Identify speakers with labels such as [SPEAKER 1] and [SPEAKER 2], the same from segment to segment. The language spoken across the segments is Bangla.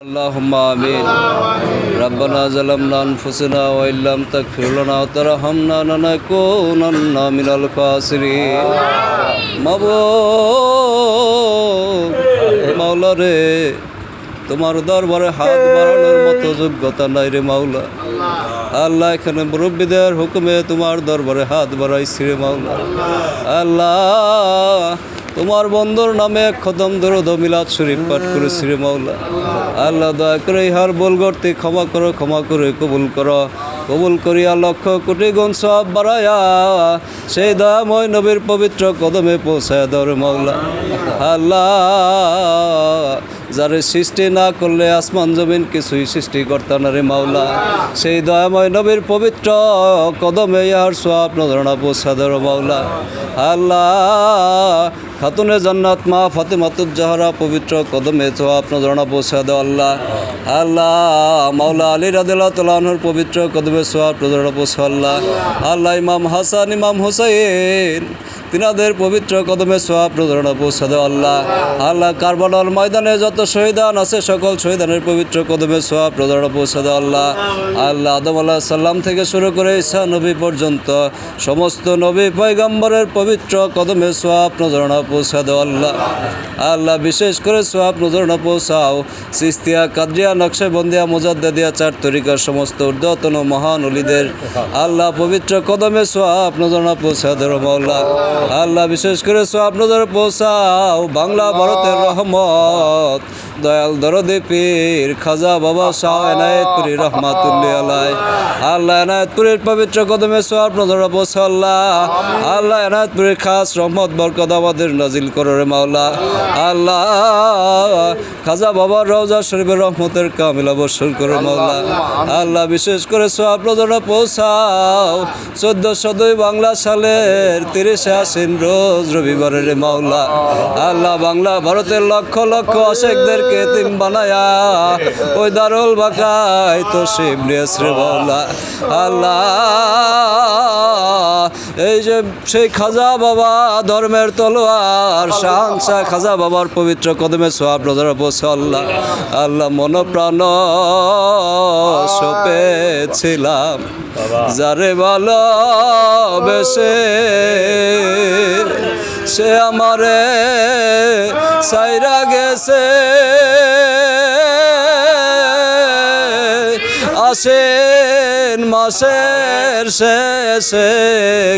[SPEAKER 1] اللهم آمين ربنا ظلمنا أنفسنا وإن لم تغفر لنا وترحمنا لنكونن من الخاسرين মাবুদ মাওলা রে তোমার দরবারে হাত বাড়ানোর মতো যোগ্যতা নাই রে মাওলা আল্লাহ এখানে মুরব্বীদের হুকুমে তোমার দরবারে হাত বাড়াইছি রে মাওলা আল্লাহ তোমার বন্ধুর নামে খতম দরদ মিলাদ শরীফ পাঠ করেছি রে মাওলা। আল্লাহ দয়া করে ইহার বল করতে ক্ষমা করো, ক্ষমা করে কবুল করো। কবুল করিয়া লক্ষ কোটি গুণ সব বাড়ায়া সেই দয়াময় নবীর পবিত্র কদমে পৌঁছায় দর মাওলা। আল্লাহ, যারে সৃষ্টি না করলে আসমান জমিন কিছুই সৃষ্টি করতে না রে মাওলা। সেই দয়াময় নবীর পবিত্র কদমে ইহার সব নজরনা পৌঁছা দর মাওলা। আল্লাহ খাতুনে জান্নাত, মা ফাতেমাতুজ জাহরা, পবিত্র কদমে সোয়াব নজরনা পৌঁছা দাও আল্লাহ। আল্লাহ, মাওলা আলী রাদিল্লাহ তালাহুর পবিত্র কদমে সোয়াব নজরনা পৌঁছা আল্লাহ। আল্লাহ, ইমাম হাসান, ইমাম হুসাইন, তিনাদের পবিত্র কদমে সোয়াব নজরনা পৌঁছা দাও আল্লাহ। আল্লাহ, কারবালার ময়দানে যত শহীদান আছে, সকল শহীদানের পবিত্র কদমে সোয়াব নজরনা পৌঁছা দাও আল্লাহ। আল্লাহ, আদম আল্লাহ সাল্লাম থেকে শুরু করে ঈসা নবী পর্যন্ত সমস্ত নবী পয়গম্বরের পবিত্র কদমে সোয়াব নজরনা পৌঁছা দাও আল্লাহ। আল্লাহ বিশেষ করে সোয়াব নজরনা পৌঁছাও। সিস্তিয়া, কাদরিয়া, নকশাবন্দিয়া মোজাদ্দিয়া চার তরিকার সমস্ত ঊর্ধ্বতন মহান অলিদের আল্লাহ পবিত্র কদমে সোয়াব নজরনা পৌঁছা দেও মাওলা। আল্লাহ বিশেষ করে সোয়াব নজর পৌঁছাও। বাংলা ভারতের রহমত। দয়াল দরদে পীর খাজা বাবা শাহ এনায়েতপুরি রহমাতুল্লি আলাই আল্লাহ এনায়েতপুরের পবিত্র কদমে সোয়াব নজর পৌঁছা আল্লাহ। আল্লাহ এনায়েতপুরের খাস রহমত, বরকত আমাদের নাজিল করো রে মাওলা। আল্লাহ খাজা বাবার রওজা শরীফের রহমতের কামিলা বর্ষণ করো মাওলা। আল্লাহ বিশেষ করে সোয়াব নজর পৌঁছাও। চোদ্দশো দুই বাংলা সালের তিরিশে আসিন রোজ রবিবারের রে মাওলা। আল্লাহ বাংলা ভারতের লক্ষ লক্ষ আশেকদেরকে তিন বানায়া ওই দারুল বাকায় তো শিব রে মাওলা। আল্লাহ এই যে সেই খাজা বাবা ধর্মের তলোয়ার শাহসা খাজা বাবার পবিত্র কদমে সোয়াব নজর বসে আল্লাহ আল্লাহ মন প্রাণ সপেছিলাম যারে ভালো বেশে সে আমারে সাইরা গেছে। আসেন মাসের শেষে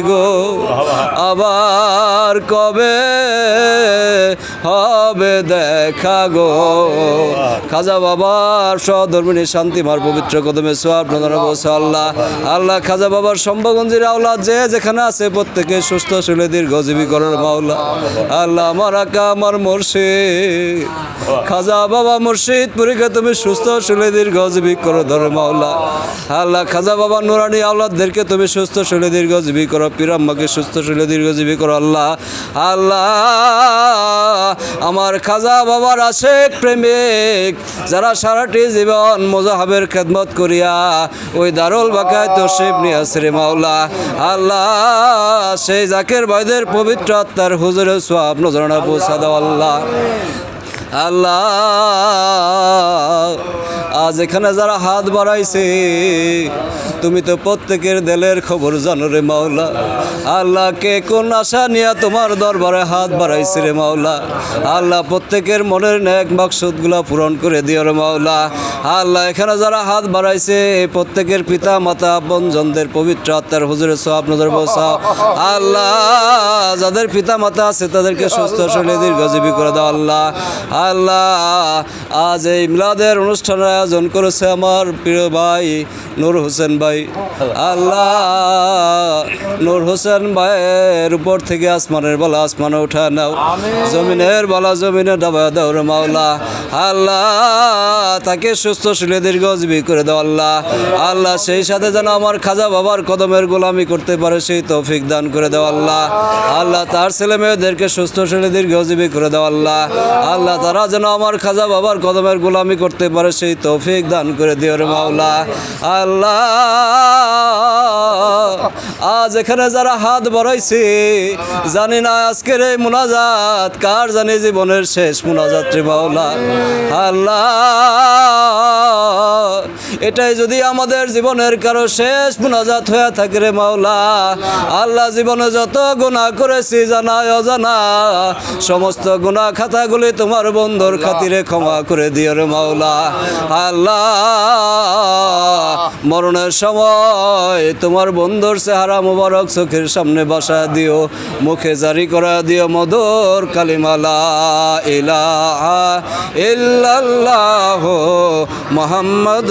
[SPEAKER 1] গো। আবার কবে হবে দেখা গো। খাজা বাবার সধর্মিনী শান্তিমার পবিত্র কদমে সোয়াব আল্লাহ। আল্লাহ। খাজা বাবার সম্ভগঞ্জির আওলা যে যেখানে আছে প্রত্যেকে সুস্থ শুলে দীর্ঘজীবী করার মাওলা। আল্লাহ। আমার আকা আমার মুর্শিদ। খাজা বাবা মুর্শিদ পুরীকে তুমি সুস্থ শুলে দীর্ঘজীবী করো ধরে মাওলা। আল্লাহ খাজা বাবা নুরানি আওলাদদেরকে তুমি সুস্থ শুলে দীর্ঘজীবী করো। পিরাম্মাকে সুস্থ শুলে দীর্ঘজীবী করো আল্লাহ। আল্লাহ আমার খাজা বাবার আশেক প্রেমিক, যারা সারাটি জীবন মোজাহাবের খেদমত করিয়া ওই দারুল বাকায় তো শিব নিয়াসরে মাওলা। আল্লাহ, সেই জাকের ভাইদের পবিত্র আত্মার হুজুরে সোয়াব নজরানা পৌঁছা আল্লাহ। আল্লাহ, আজ এখানে যারা হাত বাড়াইছে তুমি তো প্রত্যেকের দেলের খবর জানো রে মাওলা। আল্লাহ কে কোন আশা নিয়ে তোমার দরবারে হাত বাড়াইছে রে মাওলা? আল্লাহ প্রত্যেকের মনের ন্যাক মাকসুদগুলা পূরণ করে দিও রে মাওলা। আল্লাহ এখানে যারা হাত বাড়াইছে এই প্রত্যেকের পিতা, মাতা বনজনদের পবিত্র আত্মার হুজুরে সব নজর বসাও। আল্লাহ, যাদের পিতা, মাতা আছে, তাদেরকে সুস্থ শরীরে দীর্ঘজীবী করে দাও আল্লাহ। আল্লাহ, আজ এই মিলাদের অনুষ্ঠানের আয়োজন করেছে আমার প্রিয় ভাই নূর হোসেন ভাই। আল্লাহ নূর হোসেন ভাইয়ের উপর থেকে আসমানের বলা আসমানে উঠা নাও। জমিনের বলা জমিনে ডাবা দাও রে মাওলা। আল্লাহ তাকে সুস্থ শুলে দীর্ঘজীবী করে দাও আল্লাহ। আল্লাহ সেই সাথে যেন আমার খাজা বাবার কদমের গোলামি করতে পারে সেই তৌফিক দান করে দাও আল্লাহ। আল্লাহ তার ছেলে মেয়েদেরকে সুস্থ শুলে দীর্ঘজীবী করে দাও আল্লাহ। আল্লাহ তারা যেন আমার খাজা বাবার কদমের গোলামি করতে পারে সেই তৌফিক দান করে দিও রে মাওলা। আল্লাহ আজ এখানে যারা হাত বাড়াইছে, জানি না আজকের এই মোনাজাত, কার জানি জীবনের শেষ মোনাজাত্রী রে মাওলা? আল্লাহ! এটাই যদি আমাদের জীবনের কারও শেষ মোনাজাত হয়ে থাকে রে মাওলা আল্লাহ জীবনে যত গুনাহ করেছি জানা অজানা সমস্ত গুনাহ খাতাগুলি তোমার বন্ধুর খাতিরে ক্ষমা করে দিও রে মাওলা। আল্লাহ মরণের সময় তোমার বন্ধুর চেহারা মুবারক চোখের সামনে বসা দিও মুখে জারি করা দিও মধুর কালিমালা ইলাহা ইল্লাল্লাহ মোহাম্মদ